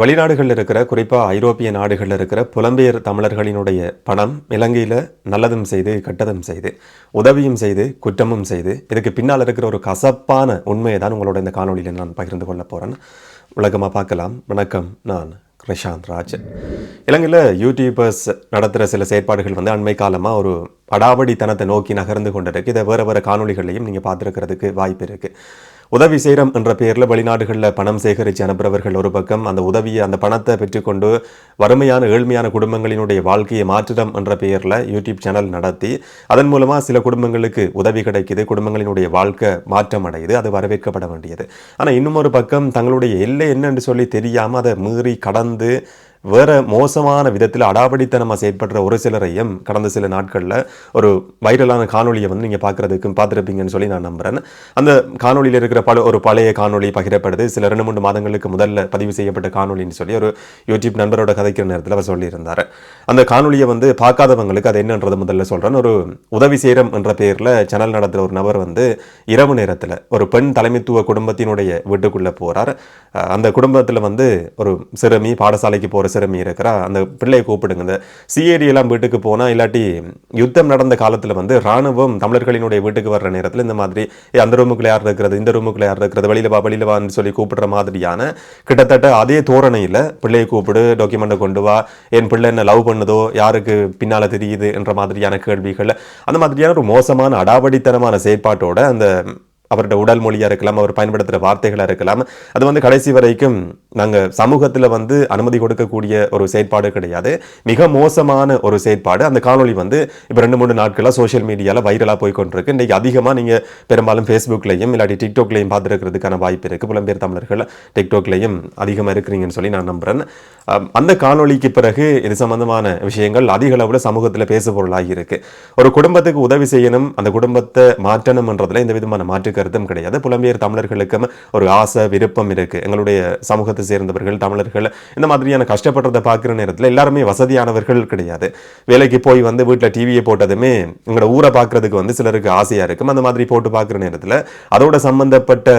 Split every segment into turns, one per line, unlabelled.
வெளிநாடுகளில் இருக்கிற குறிப்பாக ஐரோப்பிய நாடுகளில் இருக்கிற புலம்பெயர் தமிழர்களினுடைய பணம் இலங்கையில் நல்லதும் செய்து கெட்டதும் செய்து உதவியும் செய்து குற்றமும் செய்து இதுக்கு பின்னால் இருக்கிற ஒரு கசப்பான உண்மையை தான் உங்களோட இந்த காணொலியில் நான் பகிர்ந்து கொள்ள போகிறேன் உலகமாக பார்க்கலாம். வணக்கம். நான் கிருஷாந்த் ராஜ். இலங்கையில் யூடியூபர்ஸ் நடத்துகிற சில செயற்பாடுகள் வந்து அண்மை காலமாக ஒரு அடாவடித்தனத்தை நோக்கி நகர்ந்து கொண்டிருக்கு. இதை வேறு வேறு காணொளிகளையும் நீங்கள் பார்த்துருக்கிறதுக்கு வாய்ப்பு இருக்குது உதவி செய்கிறோம் என்ற பெயரில் வெளிநாடுகளில் பணம் சேகரித்து அனுப்புகிறவர்கள் ஒரு பக்கம் அந்த உதவியை அந்த பணத்தை பெற்றுக்கொண்டு வறுமையான ஏழ்மையான குடும்பங்களினுடைய வாழ்க்கையை மாற்றிடம் என்ற பெயரில் யூடியூப் சேனல் நடத்தி அதன் மூலமாக சில குடும்பங்களுக்கு உதவி கிடைக்குது குடும்பங்களினுடைய வாழ்க்கை மாற்றம் அடையுது அது வரவேற்கப்பட வேண்டியது. ஆனால் இன்னும் ஒரு பக்கம் தங்களுடைய எல்லை என்னன்னு சொல்லி தெரியாமல் அதை மீறி கடந்து வேற மோசமான விதத்தில் அடாபடித்தனமாக செயற்படுற ஒரு சிலரையும் கடந்த சில நாட்களில் ஒரு வைரலான காணொலியை வந்து நீங்கள் பார்க்குறதுக்கு பார்த்துருப்பீங்கன்னு சொல்லி நான் நம்புகிறேன் அந்த காணொலியில் இருக்கிற பல ஒரு பழைய காணொலி பகிரப்படுது. சில ரெண்டு மூன்று மாதங்களுக்கு முதல்ல பதிவு செய்யப்பட்ட காணொலின்னு சொல்லி ஒரு யூடியூப் நண்பரோட கதைக்கிற நேரத்தில் அவர் சொல்லியிருந்தார். அந்த காணொலியை வந்து பார்க்காதவங்களுக்கு அது என்னன்றது முதல்ல சொல்கிறேன் ஒரு உதவி சேரம் என்ற பெயரில் சேனல் நடத்துகிற ஒரு நபர் வந்து இரவு நேரத்தில் ஒரு பெண் தலைமைத்துவ குடும்பத்தினுடைய வீட்டுக்குள்ளே போகிறார் அந்த குடும்பத்தில் வந்து ஒரு சிறுமி பாடசாலைக்கு போகிற சிறுமி இருக்கிறா. அந்த பிள்ளையை கூப்பிடுங்க. இந்த சிஏடி எல்லாம் வீட்டுக்கு போனால் இல்லாட்டி யுத்தம் நடந்த காலத்தில் வந்து ராணுவம் தமிழர்களினுடைய வீட்டுக்கு வர்ற நேரத்தில் இந்த மாதிரி அந்த ரூமுக்குள்ள யார் இருக்கிறது? இந்த ரூமுக்குள்ள யார் இருக்கிறது? வெளியில் வா வெளியில் வான்னு சொல்லி கூப்பிடுற மாதிரியான கிட்டத்தட்ட அதே தோரணையில் பிள்ளையை கூப்பிடு டாக்குமெண்ட்டை கொண்டு வா. என் பிள்ளை என்ன லவ் பண்ணுதோ? யாருக்கு பின்னால் தெரியுது? என்ற மாதிரியான கேள்விகள் அந்த மாதிரியான ஒரு மோசமான அடாவடித்தனமான செயற்பாட்டோட அந்த அவரோட உடல் மொழியாக இருக்கலாம் அவர் பயன்படுத்துகிற வார்த்தைகளாக இருக்கலாம். அது வந்து கடைசி வரைக்கும் நாங்கள் சமூகத்தில் வந்து அனுமதி கொடுக்கக்கூடிய ஒரு செயற்பாடு கிடையாது. மிக மோசமான ஒரு செயற்பாடு. அந்த காணொளி வந்து இப்போ ரெண்டு மூணு நாட்களாக சோஷியல் மீடியாவில் வைரலாக போய் கொண்டிருக்கு இன்றைக்கி அதிகமாக நீங்கள் பெரும்பாலும் ஃபேஸ்புக்லையும் இல்லாட்டி டிக்டாக்லையும் பார்த்துருக்கிறதுக்கான வாய்ப்பு இருக்குது புலம்பெயர் தமிழர்கள் டிக்டாக்லையும் அதிகமாக இருக்கிறீங்கன்னு சொல்லி நான் நம்புகிறேன் அந்த காணொளிக்கு பிறகு இது சம்பந்தமான விஷயங்கள் அதிக அளவில் சமூகத்தில் பேசுபொருளாகி இருக்கு. ஒரு குடும்பத்துக்கு உதவி செய்யணும் அந்த குடும்பத்தை மாற்றணும்ன்றதுல எந்த விதமான மாற்றுக்க கருத்தும் கிடையாது. புலம்பெயர் தமிழர்களுக்கும் ஒரு ஆசை விருப்பம் இருக்கு. எங்களுடைய சமூகத்தை சேர்ந்தவர்கள் தமிழர்கள் இந்த மாதிரியான கஷ்டப்படுறதை பார்க்குற நேரத்தில் எல்லாருமே வசதியானவர்கள் கிடையாது. வேலைக்கு போய் வந்து வீட்டில் டிவியை போட்டதுமே எங்களோட ஊரை பார்க்கறதுக்கு வந்து சிலருக்கு ஆசையாக இருக்கும். அந்த மாதிரி போட்டு பார்க்குற நேரத்தில் அதோட சம்மந்தப்பட்ட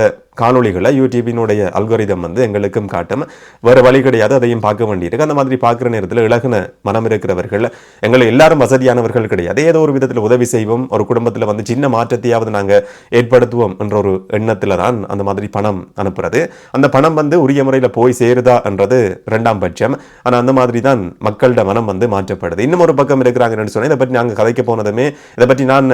காணொளிகளை யூடியூபினுடைய அல்கோரிதம் வந்து எங்களுக்கும் காட்டும். வேறு வழி கிடையாது அதையும் பார்க்க வேண்டியிருக்கு. அந்த மாதிரி பார்க்குற நேரத்தில் இலகுன மனம் இருக்கிறவர்கள் எங்களை எல்லாரும் வசதியானவர்கள் கிடையாது. ஏதோ ஒரு விதத்தில் உதவி செய்வோம் ஒரு குடும்பத்தில் வந்து சின்ன மாற்றத்தையாவது நாங்கள் ஏற்படுத்துவோம் என்ற ஒரு எண்ணத்தில் தான் அந்த மாதிரி பணம் அனுப்புறது. அந்த பணம் வந்து உரிய முறையில் போய் சேருதா என்றது ரெண்டாம் பட்சம். ஆனால் அந்த மாதிரி தான் மக்களோட மனம் வந்து மாற்றப்படுது. இன்னும் ஒரு பக்கம் இருக்கிறாங்கன்னு சொன்னால் இதை பற்றி நாங்கள் கதைக்க போனதுமே இதை பற்றி நான்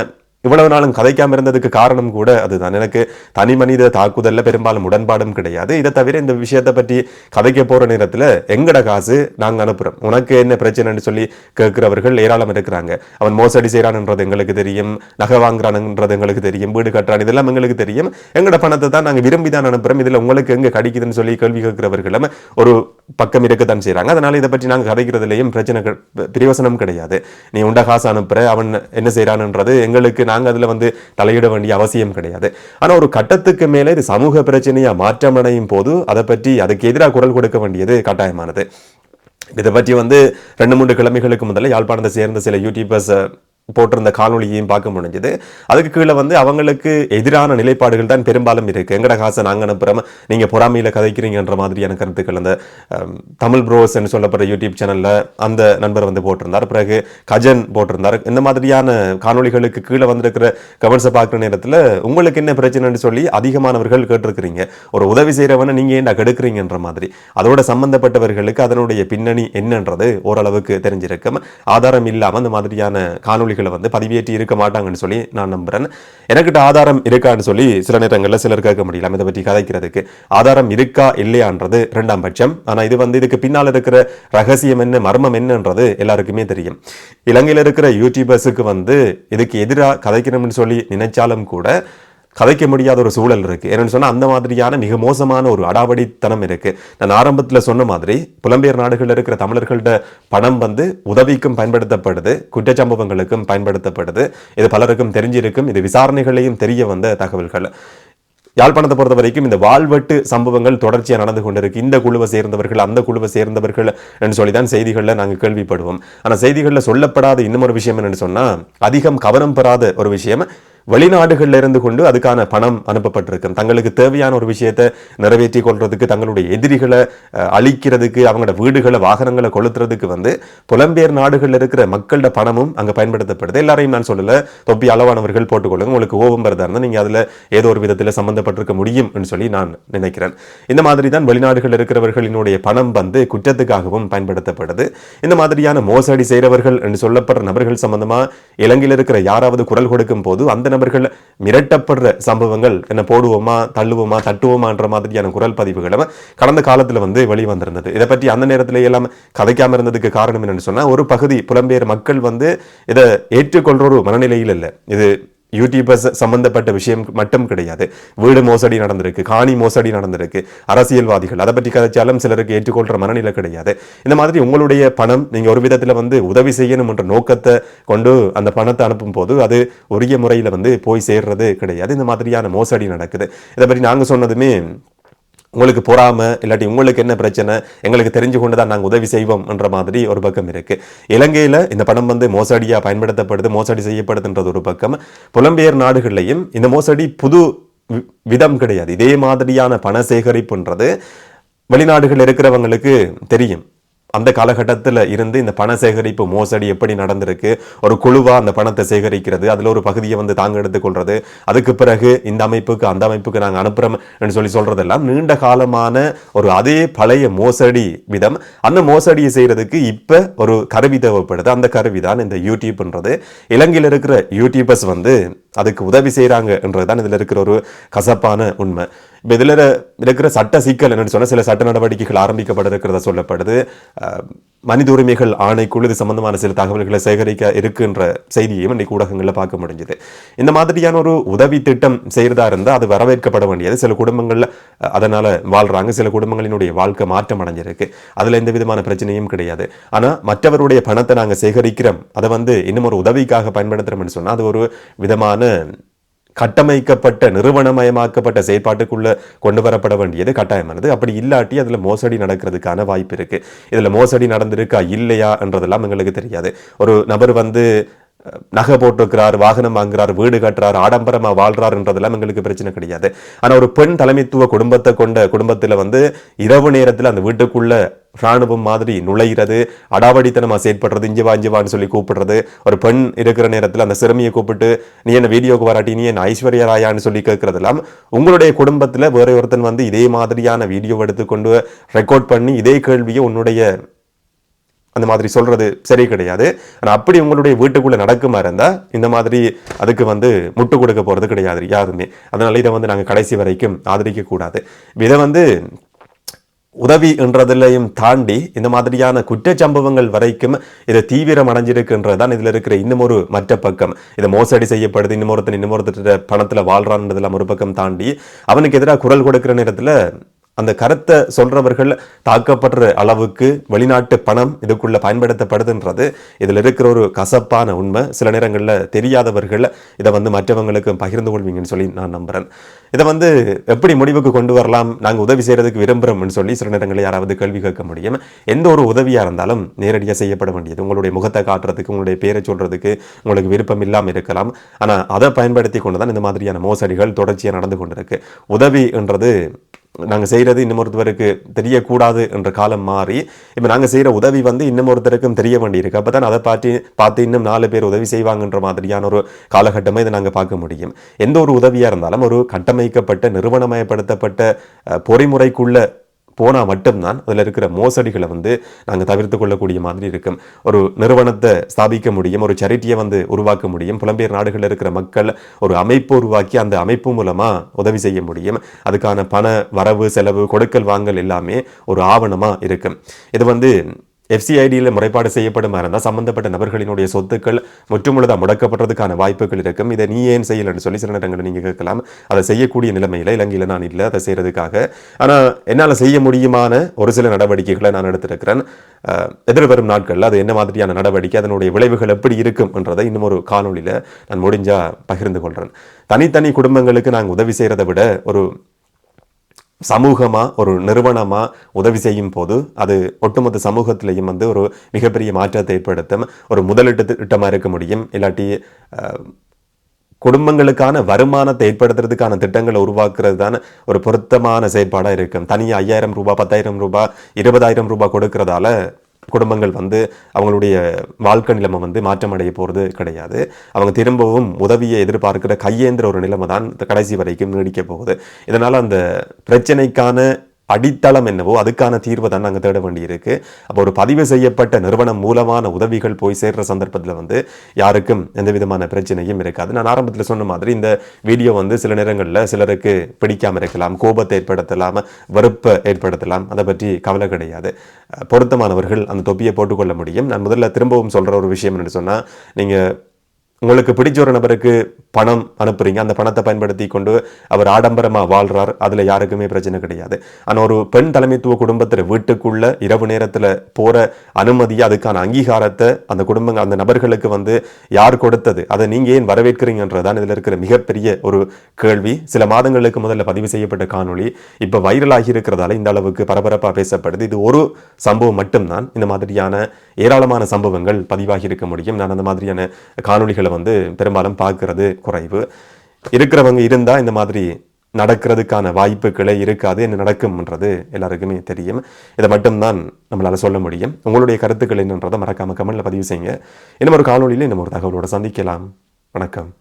இவ்வளவு நாளும் கதைக்காம இருந்ததுக்கு காரணம் கூட அதுதான். எனக்கு தனி மனித தாக்குதலில் பெரும்பாலும் உடன்பாடும் கிடையாது. இதை தவிர இந்த விஷயத்தை பற்றி கதைக்க போற நேரத்தில் எங்கட காசு நாங்கள் அனுப்புறோம். உனக்கு என்ன பிரச்சனைன்னு சொல்லி கேட்கிறவர்கள் ஏராளம் இருக்கிறாங்க. அவன் மோசடி செய்கிறான்ன்றது எங்களுக்கு தெரியும். நகை வாங்குறான்ன்றது எங்களுக்கு தெரியும். வீடு கட்டுறான். இதெல்லாம் எங்களுக்கு தெரியும். எங்கட பணத்தை தான் நாங்கள் விரும்பி தான் அனுப்புறோம். இதில் உங்களுக்கு எங்க கடிக்குதுன்னு சொல்லி கேள்வி கேட்கிறவர்களும் ஒரு பக்கம் இருக்கத்தான் செய்கிறாங்க அதனால் இதை பற்றி நாங்கள் கதைக்கிறதுலேயும் பிரச்சனை கி- பிரயோசனம் கிடையாது. நீ உண்டா காசு அனுப்புகிற அவன் என்ன செய்கிறான்ன்றது எங்களுக்கு நாங்கள் அதில் வந்து தலையிட வேண்டிய அவசியம் கிடையாது. ஆனால் ஒரு கட்டத்துக்கு மேலே இது சமூக பிரச்சனையாக மாற்றமடையும் போது அதை பற்றி அதுக்கு எதிராக குரல் கொடுக்க வேண்டியது கட்டாயமானது. இதை பற்றி வந்து ரெண்டு மூன்று கிழமைகளுக்கு முதல்ல யாழ்ப்பாணத்தை சேர்ந்த சில யூடியூபர்ஸ் போட்டிருந்த காணொலியையும் பார்க்க முடிஞ்சது. அதுக்கு கீழே வந்து அவங்களுக்கு எதிரான நிலைப்பாடுகள் தான் பெரும்பாலும் இருக்குது எங்கட காசை நாங்கள் அனுப்புகிறோம் நீங்கள் பொறாமையில் கதைக்கிறீங்கன்ற மாதிரியான கருத்துக்கள் அந்த தமிழ் ப்ரோஸ்ன்னு சொல்லப்படுற யூடியூப் சேனலில் அந்த நண்பர் வந்து போட்டிருந்தார். பிறகு கஜன் போட்டிருந்தார். இந்த மாதிரியான காணொளிகளுக்கு கீழே வந்திருக்கிற கமெண்ட்ஸை பார்க்குற நேரத்தில் உங்களுக்கு என்ன பிரச்சனைன்னு சொல்லி அதிகமானவர்கள் கேட்டிருக்கிறீங்க. ஒரு உதவி செய்கிறவனை நீங்கள் ஏன்டா கெடுக்கிறீங்கன்ற மாதிரி. அதோட சம்மந்தப்பட்டவர்களுக்கு அதனுடைய பின்னணி என்னன்றது ஓரளவுக்கு தெரிஞ்சிருக்கும். ஆதாரம் இல்லாமல் அந்த மாதிரியான காணொளிகளை வந்து பதிவேற்றி இருக்க மாட்டாங்கன்னு சொல்லி நான் நம்புகிறேன் எனக்கிட்ட ஆதாரம் இருக்கான்னு சொல்லி சில நேரங்களில் சிலர் கேட்க முடியல இதை பற்றி கதைக்கிறதுக்கு. ஆதாரம் இருக்கா இல்லையான்றது ரெண்டாம் பட்சம். ஆனா இது வந்து இதுக்கு பின்னால் இருக்கிற ரகசியம் என்ன மர்மம் என்னன்றது எல்லாருக்குமே தெரியும். இலங்கையில் இருக்கிற யூடியூபர்ஸுக்கு வந்து இதுக்கு எதிராக கதைக்கணும்னு சொல்லி நினைச்சாலும் கூட கதைக்க முடியாத ஒரு சூழல் இருக்கு. என்னன்னு சொன்னா அந்த மாதிரியான மிக மோசமான ஒரு அடாவடித்தனம் இருக்கு. நான் ஆரம்பத்தில் சொன்ன மாதிரி புலம்பெயர் நாடுகளில் இருக்கிற தமிழர்கள்ட பணம் வந்து உதவிக்கும் பயன்படுத்தப்படுது குற்றச்சம்பவங்களுக்கும் பயன்படுத்தப்படுது. இது பலருக்கும் தெரிஞ்சிருக்கும். இது விசாரணைகளையும் தெரிய வந்த தகவல்கள். யாழ்ப்பாணத்தை பொறுத்த வரைக்கும் இந்த வாழ்வெட்டு சம்பவங்கள் தொடர்ச்சியாக நடந்து கொண்டிருக்கு. இந்த குழுவை சேர்ந்தவர்கள் அந்த குழுவை சேர்ந்தவர்கள் என்று சொல்லி தான் செய்திகளில் நாங்கள் கேள்விப்படுவோம். ஆனால் செய்திகளில் சொல்லப்படாத இன்னும் ஒரு விஷயம் என்னென்னு சொன்னா அதிகம் கவனம் பெறாத ஒரு விஷயம் வெளிநாடுகளில் இருந்து கொண்டு அதுக்கான பணம் அனுப்பப்பட்டிருக்கும். தங்களுக்கு தேவையான ஒரு விஷயத்தை நிறைவேற்றி கொள்றதுக்கு தங்களுடைய எதிரிகளை அழிக்கிறதுக்கு அவங்களோட வீடுகளை வாகனங்களை கொளுத்துறதுக்கு வந்து புலம்பெயர் நாடுகளில் இருக்கிற மக்களோட பணமும் அங்கே பயன்படுத்தப்படுது. எல்லாரையும் நான் சொல்லலை. தொப்பி அளவானவர்கள் போட்டுக்கொள்ளுங்க. உங்களுக்கு ஓவம் வருதா இருந்தால் நீங்கள் அதில் ஏதோ ஒரு விதத்தில் சம்மந்தப்பட்டிருக்க முடியும் என்று சொல்லி நான் நினைக்கிறேன். இந்த மாதிரி தான் வெளிநாடுகளில் இருக்கிறவர்களினுடைய பணம் வந்து குற்றத்துக்காகவும் பயன்படுத்தப்படுது. இந்த மாதிரியான மோசடி செய்கிறவர்கள் என்று சொல்லப்படுற நபர்கள் சம்பந்தமாக இலங்கையில் இருக்கிற யாராவது குரல் கொடுக்கும் போது அந்த நபர்கள் மிரட்டப்படுற சம்பவங்கள் என்ன போடுவோமா தள்ளுவோமா தட்டுவோமான்ற மாதிரியான குரல் பதிவுகளும் கடந்த காலத்தில் வந்து வெளிவந்திருந்தது இதை பற்றி அந்த நேரத்தில் எல்லாம் கதைக்காமல் இருந்ததுக்கு காரணம் என்னன்னு சொன்னால் ஒரு பகுதி புலம்பெயர் மக்கள் வந்து இதை ஏற்றுக்கொள்கிற ஒரு மனநிலையில் இல்லை. இது யூடியூபர்ஸ் சம்பந்தப்பட்ட விஷயம் மட்டும் கிடையாது. வீடு மோசடி நடந்திருக்கு காணி மோசடி நடந்திருக்கு அரசியல்வாதிகள் அதை பற்றி கதைச்சாலும் சிலருக்கு ஏற்றுக்கொள்கிற மனநிலை கிடையாது. இந்த மாதிரி உங்களுடைய பணம் நீங்கள் ஒரு விதத்தில் வந்து உதவி செய்யணும் என்ற நோக்கத்தை கொண்டு அந்த பணத்தை அனுப்பும் போது அது உரிய முறையில் வந்து போய் சேர்றது கிடையாது. இந்த மாதிரியான மோசடி நடக்குது. இதை பற்றி நாங்கள் சொன்னதுமே உங்களுக்கு பொறாமல் இல்லாட்டி உங்களுக்கு என்ன பிரச்சனை எங்களுக்கு தெரிஞ்சு கொண்டு தான் நாங்கள் உதவி செய்வோம் என்ற மாதிரி ஒரு பக்கம் இருக்குது இலங்கையில் இந்த பணம் வந்து மோசடியாக பயன்படுத்தப்படுது மோசடி செய்யப்படுதுன்றது ஒரு பக்கம். புலம்பெயர் நாடுகள்லையும் இந்த மோசடி புது வி- விதம் கிடையாது. இதே மாதிரியான பண சேகரிப்புன்றது வெளிநாடுகள் இருக்கிறவங்களுக்கு தெரியும். அந்த காலகட்டத்தில் இருந்து இந்த பண சேகரிப்பு மோசடி எப்படி நடந்திருக்கு? ஒரு குழுவாக அந்த பணத்தை சேகரிக்கிறது அதில் ஒரு பகுதியை வந்து தாங்க எடுத்துக்கொள்றது அதுக்கு பிறகு இந்த அமைப்புக்கு அந்த அமைப்புக்கு நாங்கள் அனுப்புகிறோம் சொல்லி சொல்கிறதெல்லாம் நீண்ட காலமான ஒரு அதே பழைய மோசடி விதம். அந்த மோசடியை செய்கிறதுக்கு இப்போ ஒரு கருவி தேவைப்படுது. அந்த கருவி தான் இந்த யூடியூப்ன்றது. இலங்கையில் இருக்கிற யூடியூபர்ஸ் வந்து அதுக்கு உதவி செய்கிறாங்க என்றதுதான் இதுல இருக்கிற ஒரு கசப்பான உண்மை. இப்போ இதில் இருக்கிற சட்ட சிக்கல் என்னென்னு சொன்னா சில சட்ட நடவடிக்கைகள் ஆரம்பிக்கப்பட இருக்கிறதா சொல்லப்படுது மனித உரிமைகள் ஆணைக்குழு இது சம்பந்தமான சில தகவல்களை சேகரிக்க இருக்குன்ற செய்தியையும் இன்னைக்கு ஊடகங்களில் பார்க்க முடிஞ்சது. இந்த மாதிரியான ஒரு உதவி திட்டம் செய்கிறதா இருந்தால் அது வரவேற்கப்பட வேண்டியது. சில குடும்பங்களில் அதனால் வாழ்கிறாங்க சில குடும்பங்களினுடைய வாழ்க்கை மாற்றம் அடைஞ்சிருக்கு. அதில் எந்த விதமான பிரச்சனையும் கிடையாது. ஆனால் மற்றவருடைய பணத்தை நாங்கள் சேகரிக்கிறோம். அதை வந்து இன்னும் ஒரு உதவிக்காக பயன்படுத்துறோம்னு சொன்னால் அது ஒரு விதமான கட்டமைக்கப்பட்ட நிறுவனமயமாக்கப்பட்ட செயற்பாட்டுக்குள்ள கொண்டு வரப்பட வேண்டியது கட்டாயமானது. அப்படி இல்லாட்டி அதுல மோசடி நடக்கிறதுக்கான வாய்ப்பு இருக்கு. இதுல மோசடி நடந்திருக்கா இல்லையா என்றதெல்லாம் எங்களுக்கு தெரியாது. ஒரு நபர் வந்து நகை போட்டிருக்கிறார் வாகனம் வாங்குறார் வீடு கட்டுறார் ஆடம்பரமா வாழ்றாருன்றதெல்லாம் எங்களுக்கு பிரச்சனை கிடையாது. ஆனா ஒரு பெண் தலைமைத்துவ குடும்பத்தை கொண்ட குடும்பத்துல வந்து இரவு நேரத்தில் அந்த வீட்டுக்குள்ள ராணுவம் மாதிரி நுழையிறது அடாவடித்தனமாக செயற்படுறது இஞ்சி வா சொல்லி கூப்பிடுறது. ஒரு பெண் இருக்கிற நேரத்தில் அந்த சிறுமியை கூப்பிட்டு நீ என்ன வீடியோக்கு வராட்டி நீ என்ன ஐஸ்வர்யா ராயான்னு சொல்லி கேட்கறதெல்லாம் உங்களுடைய குடும்பத்தில் வேற ஒருத்தன் வந்து இதே மாதிரியான வீடியோ எடுத்துக்கொண்டு ரெக்கார்ட் பண்ணி இதே கேள்வியை உன்னுடைய அந்த மாதிரி சொல்றது சரி கிடையாது. ஆனால் அப்படி உங்களுடைய வீட்டுக்குள்ள நடக்குமா இருந்தா இந்த மாதிரி அதுக்கு வந்து முட்டு கொடுக்க போறது கிடையாது யாருமே. அதனால இதை வந்து நாங்கள் கடைசி வரைக்கும் ஆதரிக்க கூடாது. இதை வந்து உதவி என்றதிலையும் தாண்டி இந்த மாதிரியான குற்றச்சம்பவங்கள் வரைக்கும் இது தீவிரம் அடைஞ்சிருக்குன்றதுதான். இதுல இருக்கிற இன்னும் ஒரு மற்ற பக்கம். இதை மோசடி செய்யப்படுது இன்னொருத்தன் இன்னொருத்தர் பணத்தில் வாழ்றான்றதெல்லாம் ஒரு பக்கம் தாண்டி அவனுக்கு எதிராக குரல் கொடுக்கிற நேரத்துல அந்த கருத்தை சொல்றவர்கள் தாக்கப்படுற அளவுக்கு வெளிநாட்டு பணம் இதுக்குள்ள பயன்படுத்தப்படுதுன்றது. இதில் இருக்கிற ஒரு கசப்பான உண்மை. சில நேரங்களில் தெரியாதவர்கள் இதை வந்து மற்றவங்களுக்கு பகிர்ந்து கொள்வீங்கன்னு சொல்லி நான் நம்புகிறேன் இதை வந்து எப்படி முடிவுக்கு கொண்டு வரலாம்? நாங்கள் உதவி செய்கிறதுக்கு விரும்புகிறோம்னு சொல்லி சில நேரங்களில் யாராவது கேள்வி கேட்க முடியும். எந்த ஒரு உதவியாக இருந்தாலும் நேரடியாக செய்யப்பட வேண்டியது. உங்களுடைய முகத்தை காட்டுறதுக்கு உங்களுடைய பேரை சொல்றதுக்கு உங்களுக்கு விருப்பம் இல்லாமல் இருக்கலாம். ஆனால் அதை பயன்படுத்தி கொண்டு தான் இந்த மாதிரியான மோசடிகள் தொடர்ச்சியாக நடந்து கொண்டிருக்கு. உதவி நாங்கள் செய்கிறது செய்யறது இன்னொருத்தருக்கு தெரியக்கூடாது என்ற காலம் மாறி இப்போ நாங்கள் செய்கிற உதவி வந்து இன்னொருத்தருக்கும் தெரிய வேண்டியிருக்கு. அப்பதான் அதை பார்த்து பார்த்து இன்னும் நாலு பேர் உதவி செய்வாங்கன்ற மாதிரியான ஒரு காலகட்டமே இதை நாங்கள் பார்க்க முடியும். எந்த ஒரு உதவியாக இருந்தாலும் ஒரு கட்டமைக்கப்பட்ட நிறுவனமயப்படுத்தப்பட்ட பொறிமுறைக்குள்ள போனால் மட்டும்தான் அதில் இருக்கிற மோசடிகளை வந்து நாங்கள் தவிர்த்து கொள்ளக்கூடிய மாதிரி இருக்கும். ஒரு நிறுவனத்தை ஸ்தாபிக்க முடியும் ஒரு சரிட்டியை வந்து உருவாக்க முடியும். புலம்பெயர் நாடுகளில் இருக்கிற மக்கள் ஒரு அமைப்பு உருவாக்கி அந்த அமைப்பு மூலமாக உதவி செய்ய முடியும். அதுக்கான பண வரவு செலவு கொடுக்கல் வாங்கல் எல்லாமே ஒரு ஆவணமாக இருக்கும். இது வந்து எஃப்சிஐடியில் முறைப்பாடு செய்யப்படும் இருந்தால் சம்பந்தப்பட்ட நபர்களினுடைய சொத்துக்கள் முற்றுமுழுதாக முடக்கப்படுறதுக்கான வாய்ப்புகள் இருக்கும். இதை நீ ஏன் செய்யலைன்னு சொல்லி சில நேரங்களில் நீங்கள் கேட்கலாம். அதை செய்யக்கூடிய நிலைமையில் இலங்கையில் நான் இல்லை அதை செய்கிறதுக்காக ஆனால் என்னால் செய்ய முடியுமான ஒரு சில நடவடிக்கைகளை நான் எடுத்திருக்கிறேன். எதிர்வரும் நாட்களில் அது என்ன மாதிரியான நடவடிக்கை அதனுடைய விளைவுகள் எப்படி இருக்கும் என்றதை இன்னும் ஒரு காணொலியில் நான் முடிஞ்சால் பகிர்ந்து கொள்கிறேன் தனித்தனி குடும்பங்களுக்கு நாங்கள் உதவி செய்கிறத விட ஒரு சமூகமாக ஒரு நிறுவனமாக உதவி செய்யும் போது அது ஒட்டுமொத்த சமூகத்திலையும் வந்து ஒரு மிகப்பெரிய மாற்றத்தை ஏற்படுத்தும் ஒரு முதலீட்டு திட்டமாக இருக்க முடியும். இல்லாட்டி குடும்பங்களுக்கான வருமானத்தை ஏற்படுத்துறதுக்கான திட்டங்களை உருவாக்குறது தான் ஒரு பொருத்தமான செயற்பாடாக இருக்கும். தனியாக ஐயாயிரம் ரூபாய் பத்தாயிரம் ரூபாய் இருபதாயிரம் ரூபாய் கொடுக்கறதால குடும்பங்கள் வந்து அவங்களுடைய வாழ்க்கை நிலைமை வந்து மாற்றம் அடைய போகிறது கிடையாது. அவங்க திரும்பவும் உதவியை எதிர்பார்க்கிற கையேந்திர ஒரு நிலைமை தான் கடைசி வரைக்கும் நீடிக்க போகுது. இதனால் அந்த பிரச்சனைக்கான அடித்தளம் என்னவோ அதுக்கான தீர்வை தான் நாங்கள் தேட வேண்டியிருக்கு. அப்போ ஒரு பதிவு செய்யப்பட்ட நிறுவனம் மூலமான உதவிகள் போய் சேர்ற சந்தர்ப்பத்தில் வந்து யாருக்கும் எந்த விதமான பிரச்சனையும் இருக்காது. நான் ஆரம்பத்தில் சொன்ன மாதிரி இந்த வீடியோ வந்து சில நேரங்களில் சிலருக்கு பிடிக்காமல் இருக்கலாம் கோபத்தை ஏற்படுத்தலாம் வெறுப்பை ஏற்படுத்தலாம் அதை பற்றி கவலை கிடையாது. பொருத்தமானவர்கள் அந்த தொப்பியை போட்டுக்கொள்ள முடியும். நான் முதல்ல திரும்பவும் சொல்கிற ஒரு விஷயம் என்னென்னு சொன்னால் நீங்கள் உங்களுக்கு பிடிச்ச ஒரு நபருக்கு பணம் அனுப்புறீங்க அந்த பணத்தை பயன்படுத்தி கொண்டு அவர் ஆடம்பரமாக வாழ்றார் அதில் யாருக்குமே பிரச்சனை கிடையாது. ஆனால் ஒரு பெண் தலைமைத்துவ குடும்பத்தில் வீட்டுக்குள்ள இரவு நேரத்தில் போகிற அனுமதியை அதுக்கான அங்கீகாரத்தை அந்த குடும்பங்கள் அந்த நபர்களுக்கு வந்து யார் கொடுத்தது அதை நீங்கள் ஏன் வரவேற்கிறீங்கன்றதான் இதில் இருக்கிற மிகப்பெரிய ஒரு கேள்வி. சில மாதங்களுக்கு முதல்ல பதிவு செய்யப்பட்ட காணொளி இப்போ வைரலாகி இருக்கிறதால இந்த அளவுக்கு பரபரப்பாக பேசப்படுது. இது ஒரு சம்பவம் மட்டும்தான். இந்த மாதிரியான ஏராளமான சம்பவங்கள் பதிவாகி இருக்க முடியும். நான் அந்த மாதிரியான காணொளிகளை வந்து பெரும்பாலும் பார்க்கறது குறைவு. இருக்கிறவங்க இருந்தால் இந்த மாதிரி நடக்கிறதுக்கான வாய்ப்புகளே இருக்காது என்ன நடக்கும்ன்றது எல்லாருக்குமே தெரியும். இதை மட்டும்தான் நம்மளால சொல்ல முடியும். உங்களுடைய கருத்துக்கள் என்னன்றதை மறக்காம கமெண்டில் பதிவு செய்யுங்க. இன்னும் ஒரு காணொளியில் இன்னும் ஒரு தகவலோட சந்திக்கலாம். வணக்கம்.